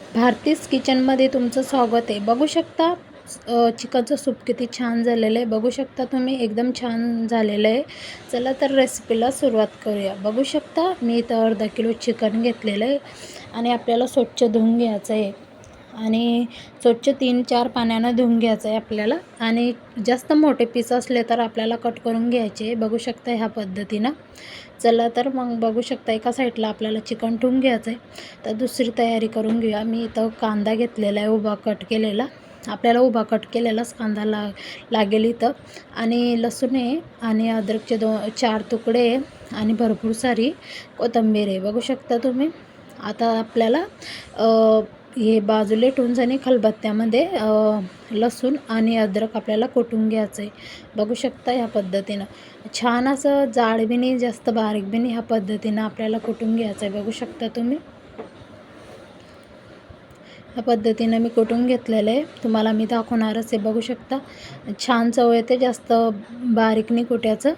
भारतीज किचनमध्ये तुमचं स्वागत आहे. बघू शकता चिकनचं सूप किती छान झालेलं आहे. बघू शकता तुम्ही एकदम छान झालेलं आहे. चला तर रेसिपीला सुरुवात करूया. बघू शकता मी इथं अर्धा किलो चिकन घेतलेलं आहे आणि आपल्याला स्वच्छ धुवून घ्यायचं आहे. आणि स्वच्छ तीन चार पाण्यानं धुवून घ्यायचं आहे आपल्याला. आणि जास्त मोठे पीस असले तर आपल्याला कट करून घ्यायचे. बघू शकता ह्या पद्धतीनं. चला तर मग बघू शकता एका साईडला आपल्याला चिकन ठेवून घ्यायचं आहे तर दुसरी तयारी करून घेऊया. मी इथं कांदा घेतलेला आहे उभा कट केलेला. आपल्याला उभा कट केलेलाच कांदा ला लागेल इथं. आणि लसूण आहे आणि अद्रकचे दो चार तुकडे आणि भरपूर सारी कोथिंबीर आहे. बघू शकता तुम्ही. आता आपल्याला हे बाजूले ठेवून आणि खलबत्त्यामध्ये लसूण आणि अद्रक आपल्याला कुटून घ्यायचं आहे बघू शकता ह्या पद्धतीनं. छान असं जाड बी नाही जास्त बारीक बी नाही ह्या पद्धतीनं आपल्याला कुटून घ्यायचं आहे बघू शकता तुम्ही? ह्या पद्धतीनं मी कुटून घेतलेलं आहे. तुम्हाला मी दाखवणारच आहे. बघू शकता? छान चव येते. जास्त बारीक नाही कुट्याचं.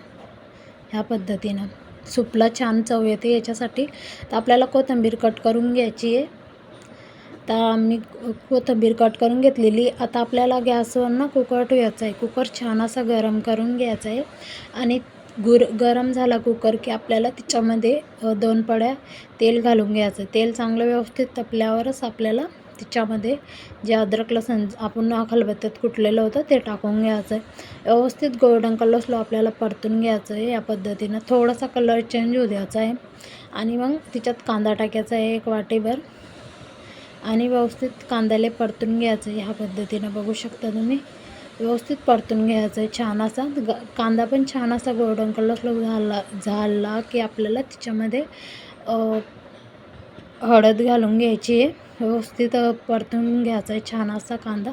ह्या पद्धतीनं. सूपला छान चव येते याच्यासाठी. तर आपल्याला कोथिंबीर कट करून घ्यायची आहे. आता मी कोथिंबीर कट करून घेतलेली. आता आपल्याला गॅसवर ना कुकर ठेवायचा आहे. कुकर छान असा गरम करून घ्यायचा आहे. आणि गुर गरम झाला कुकर की आपल्याला तिच्यामध्ये दोन पड्या तेल घालून घ्यायचं. तेल चांगलं व्यवस्थित तपल्यावरच आपल्याला तिच्यामध्ये जे अद्रक लसण आपण खलबत्त्यात कुटलेलं होतं ते टाकून घ्यायचं आहे. व्यवस्थित गोल्डन कलर आपल्याला परतून घ्यायचं आहे या पद्धतीनं. थोडासा कलर चेंज होऊ द्यायचा आहे. आणि मग तिच्यात कांदा टाकायचा आहे एक वाटीभर. आणि व्यवस्थित कांद्याला परतून घ्यायचं ह्या पद्धतीनं. बघू शकता तुम्ही. व्यवस्थित परतून घ्यायचं. आहे छान असा ग कांदा पण छान असा गोल्डन कलर झाला झाला की आपल्याला त्याच्यामध्ये हळद घालून घ्यायची आहे. व्यवस्थित परतून घ्यायचा आहे छान असा कांदा.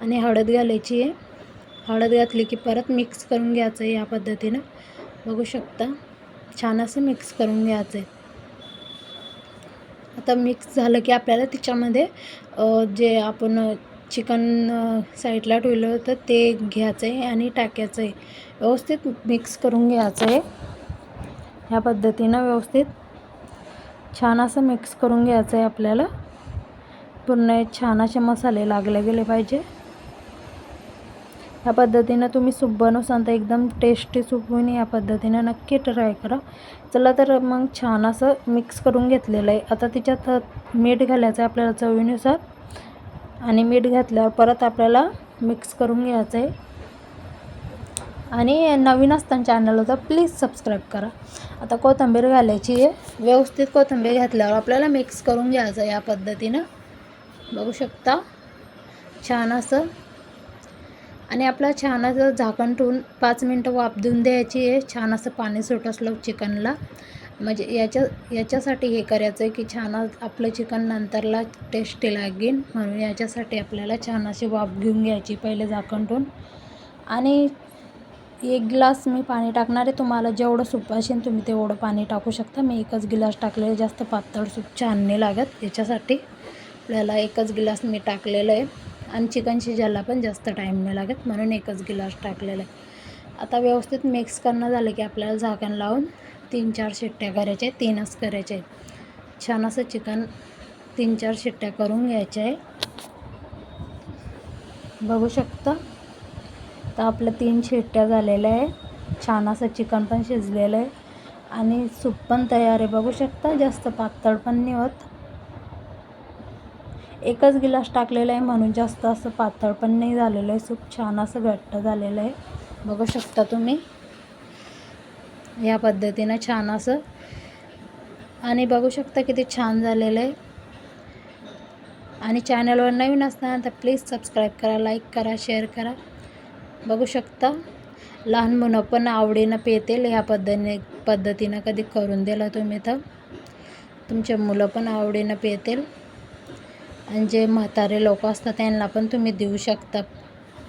आणि हळद घालायची आहे. हळद घातली की परत मिक्स करून घ्यायचं आहे या पद्धतीनं. बघू शकता. छान असं मिक्स करून घ्यायचं आहे. आता मिक्स झालं की आपल्याला त्याच्यामध्ये जे आपण चिकन साईडला ठेवलं होतं ते घ्यायचं आहे आणि टाकायचं आहे व्यवस्थित मिक्स करून घ्यायचं आहे ह्या पद्धतीनं व्यवस्थित छान असं मिक्स करून घ्यायचं आहे आपल्याला. पूर्ण छान असे मसाले लागले गेले पाहिजे. ह्या पद्धतीनं तुम्ही सूप बनवसान तर एकदम टेस्टी सूप होईन या पद्धतीनं नक्की ट्राय करा. चला तर मग छान असं मिक्स करून घेतलेलं आहे. आता तिच्यात मीठ घालायचं आहे आपल्याला चवीनुसार. आणि मीठ घातल्यावर परत आपल्याला मिक्स करून घ्यायचं आहे. आणि नवीन असताना चॅनल होतं प्लीज सबस्क्राईब करा. आता कोथिंबीर घालायची आहे. व्यवस्थित कोथिंबीर घातल्यावर आपल्याला मिक्स करून घ्यायचं या पद्धतीनं. बघू शकता? छान असं आणि आपलं छान असं झाकण ठेवून पाच मिनटं वाफ देऊन द्यायची आहे. छान असं पाणी सुट असलं चिकनला. म्हणजे याच्या याच्यासाठी हे करायचं आहे की छान आपलं चिकन नंतरला टेस्टी लागेल. म्हणून याच्यासाठी आपल्याला छान अशी वाफ घेऊन घ्यायची पहिले झाकण ठेवून. आणि एक ग्लास मी पाणी टाकणार आहे. तुम्हाला जेवढं सूप असेल तुम्ही तेवढं पाणी टाकू शकता. मी एकच गिलास टाकलेलं जास्त पातळ सूप छान नाही लागत. याच्यासाठी आपल्याला एकच गिलास मी टाकलेलं आहे. आणि चिकन शिजायला पण जास्त टाईम नाही लागत म्हणून एकच गिलास टाकलेला आहे. आता व्यवस्थित मिक्स करणं झालं की आपल्याला झाकण लावून तीन चार शिट्ट्या करायच्या आहेत तीनच करायच्या आहेत. छान असं चिकन तीन चार शिट्ट्या करून घ्यायच्या आहे. बघू शकता? तर आपलं तीन शिट्ट्या झालेल्या आहे. छान असं चिकन पण शिजलेलं आहे. आणि सूप पण तयार आहे बघू शकता? जास्त पातळ पण नाही होत. एकच गिलास टाकलेला आहे म्हणून जास्त असं पातळ पण नाही झालेलं आहे. सूप छान असं घट्ट झालेलं आहे. बघू शकता तुम्ही. या पद्धतीनं छान असं. आणि बघू शकता किती छान झालेलं आहे. आणि चॅनलवर नवीन असणार तर प्लीज सबस्क्राईब करा लाईक करा शेअर करा. बघू शकता. लहान मुलं पण आवडीनं पेतील ह्या पद्धतीने पद्धतीनं कधी करून दिलं तुम्ही तर. तुमचे मुलं पण आवडीनं पेतील. आणि जे म्हातारे लोक असतात त्यांना पण तुम्ही देऊ शकता.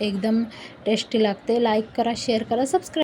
एकदम टेस्टी लागते. लाईक करा शेअर करा सबस्क्राईब